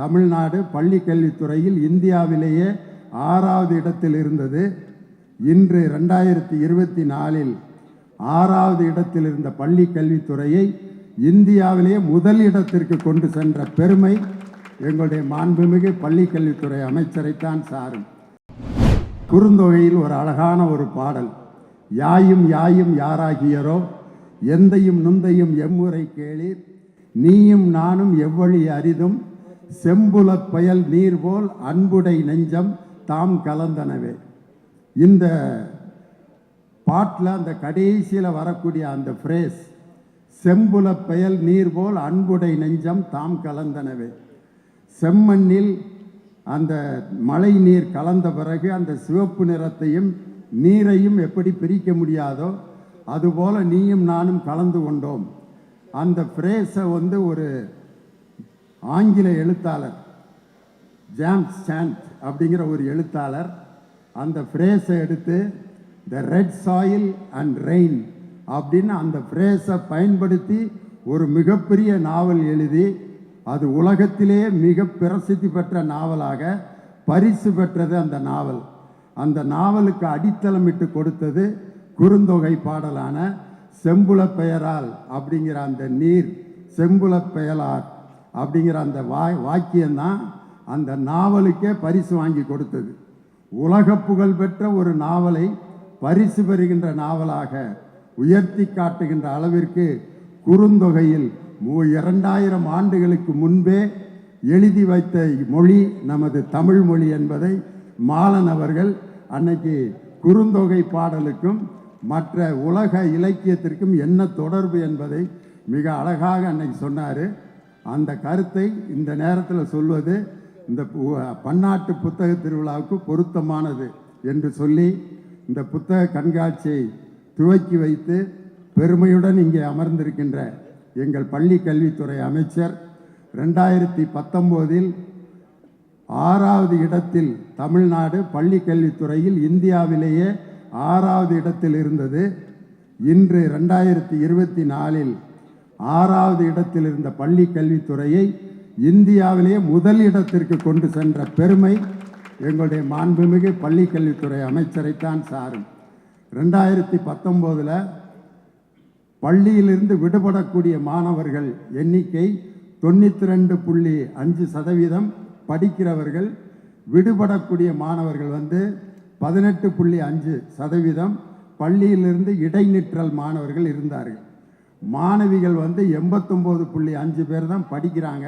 தமிழ்நாடு பள்ளி கல்வித்துறையில் இந்தியாவிலேயே ஆறாவது இடத்தில் இருந்தது. இன்று ரெண்டாயிரத்தி இருபத்தி நாலில் ஆறாவது இடத்தில் இருந்த பள்ளி கல்வித்துறையை இந்தியாவிலேயே முதல் இடத்திற்கு கொண்டு சென்ற பெருமை எங்களுடைய மாண்புமிகு பள்ளி கல்வித்துறை அமைச்சரைத்தான் சாரும். குறுந்தொகையில் ஒரு அழகான ஒரு பாடல். யாயும் யாயும் யாராகியரோ எந்தையும் நுந்தையும் எம்முறை கேளீர். நீயும் நானும் எவ்வழி அரிதும் செம்புலப் பயல் நீர் போல் அன்புடை நெஞ்சம் தாம் கலந்தனவே. இந்த பாட்டில் அந்த கடைசியில் வரக்கூடிய அந்த ஃப்ரேஸ் செம்புல பெயல் நீர் போல் அன்புடை நெஞ்சம் தாம் கலந்தனவே. செம்மண்ணில் அந்த மழை நீர் கலந்த பிறகு அந்த சிவப்பு நிறத்தையும் நீரையும் எப்படி பிரிக்க முடியாதோ அதுபோல் நீயும் நானும் கலந்து கொண்டோம். அந்த ஃப்ரேஸை வந்து ஒரு ஆங்கில எழுத்தாளர் ஜேம்ஸ் சாண்ட் அப்படிங்கிற ஒரு எழுத்தாளர். அந்த ஃப்ரேஸை எடுத்து the red soil and rain அப்படின்னு அந்த ஃப்ரேஸை பயன்படுத்தி ஒரு மிகப்பெரிய நாவல் எழுதி அது உலகத்திலேயே மிக பிரசித்தி பெற்ற நாவலாக பரிசு பெற்றது அந்த நாவல். அந்த நாவலுக்கு அடித்தளமிட்டு கொடுத்தது குறுந்தொகை பாடலான செம்புல பெயரால் அப்படிங்கிற அந்த நீர் செம்புல பெயலார் அப்படிங்கிற அந்த வா வாக்கியம்தான் அந்த நாவலுக்கே பரிசு வாங்கி கொடுத்தது. உலக புகழ் பெற்ற ஒரு நாவலை பரிசு பெறுகின்ற நாவலாக உயர்த்தி காட்டுகின்ற அளவிற்கு குறுந்தொகையில் மூ இரண்டாயிரம் ஆண்டுகளுக்கு முன்பே எழுதி வைத்த மொழி நமது தமிழ் மொழி என்பதை மாலன் அவர்கள் அன்னைக்கு குறுந்தொகை பாடலுக்கும் மற்ற உலக இலக்கியத்திற்கும் என்ன தொடர்பு என்பதை மிக அழகாக அன்னைக்கு சொன்னார். அந்த கருத்தை இந்த நேரத்தில் சொல்வது இந்த பு- பன்னாட்டு புத்தக திருவிழாவுக்கு பொருத்தமானது என்று சொல்லி இந்த புத்தக கண்காட்சியை துவக்கி வைத்து பெருமையுடன் இங்கே அமர்ந்திருக்கின்ற எங்கள் பள்ளி கல்வித்துறை அமைச்சர் ரெண்டாயிரத்தி பத்தொம்போதில் ஆறாவது இடத்தில் தமிழ்நாடு பள்ளி கல்வித்துறையில் இந்தியாவிலேயே ஆறாவது இடத்தில் இருந்தது. இன்று ரெண்டாயிரத்தி இருபத்தி நாலில் ஆறாவது இடத்தில் இருந்த பள்ளி கல்வித்துறையை இந்தியாவிலேயே முதல் இடத்திற்கு கொண்டு சென்ற பெருமை எங்களுடைய மாண்புமிகு பள்ளி கல்வித்துறை அமைச்சரைத்தான் சாரும். ரெண்டாயிரத்தி பத்தொம்போதில் பள்ளியிலிருந்து விடுபடக்கூடிய மாணவர்கள் எண்ணிக்கை தொண்ணூற்றி ரெண்டு புள்ளி அஞ்சு சதவீதம். படிக்கிறவர்கள் விடுபடக்கூடிய மாணவர்கள் வந்து பதினெட்டு புள்ளி அஞ்சு சதவீதம். பள்ளியிலிருந்து இடைநிற்றல் மாணவர்கள் இருந்தார்கள். மாணவிகள் வந்து எண்பத்தொம்போது புள்ளி அஞ்சு பேர் தான் படிக்கிறாங்க.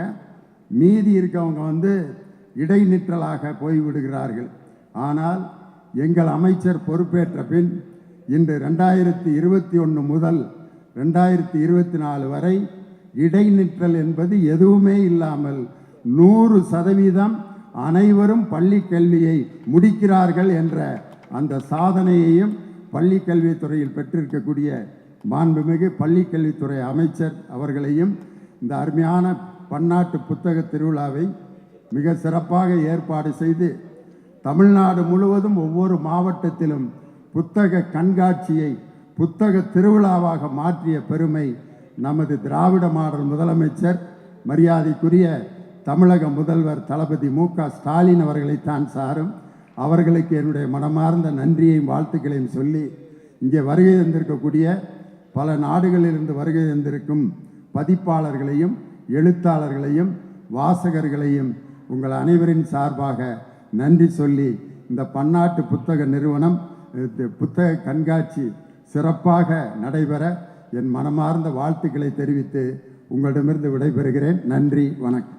மீதி இருக்கவங்க வந்து இடைநிற்றலாக போய்விடுகிறார்கள். ஆனால் எங்கள் அமைச்சர் பொறுப்பேற்ற பின் இன்று ரெண்டாயிரத்தி இருபத்தி ஒன்று முதல் ரெண்டாயிரத்தி இருபத்தி நாலு வரை இடைநிற்றல் என்பது எதுவுமே இல்லாமல் நூறு சதவீதம் அனைவரும் பள்ளி கல்வியை முடிக்கிறார்கள் என்ற அந்த சாதனையையும் பள்ளி கல்வித்துறையில் பெற்றிருக்கக்கூடிய மாண்புமிகு பள்ளி கல்வித்துறை அமைச்சர் அவர்களையும் இந்த அருமையான பன்னாட்டு புத்தக திருவிழாவை மிக சிறப்பாக ஏற்பாடு செய்து தமிழ்நாடு முழுவதும் ஒவ்வொரு மாவட்டத்திலும் புத்தக கண்காட்சியை புத்தக திருவிழாவாக மாற்றிய பெருமை நமது திராவிட மாடல் முதலமைச்சர் மரியாதைக்குரிய தமிழக முதல்வர் தளபதி மு க ஸ்டாலின் அவர்களைத்தான் சாரும். அவர்களுக்கு என்னுடைய மனமார்ந்த நன்றியையும் வாழ்த்துக்களையும் சொல்லி இங்கே வருகை தந்திருக்கக்கூடிய பல நாடுகளிலிருந்து வருகை தந்திருக்கும் பதிப்பாளர்களையும் எழுத்தாளர்களையும் வாசகர்களையும் உங்கள் அனைவரின் சார்பாக நன்றி சொல்லி இந்த பன்னாட்டு புத்தக நிறுவனம் புத்தக கண்காட்சி சிறப்பாக நடைபெற என் மனமார்ந்த வாழ்த்துக்களை தெரிவித்து உங்களிடமிருந்து விடைபெறுகிறேன். நன்றி வணக்கம்.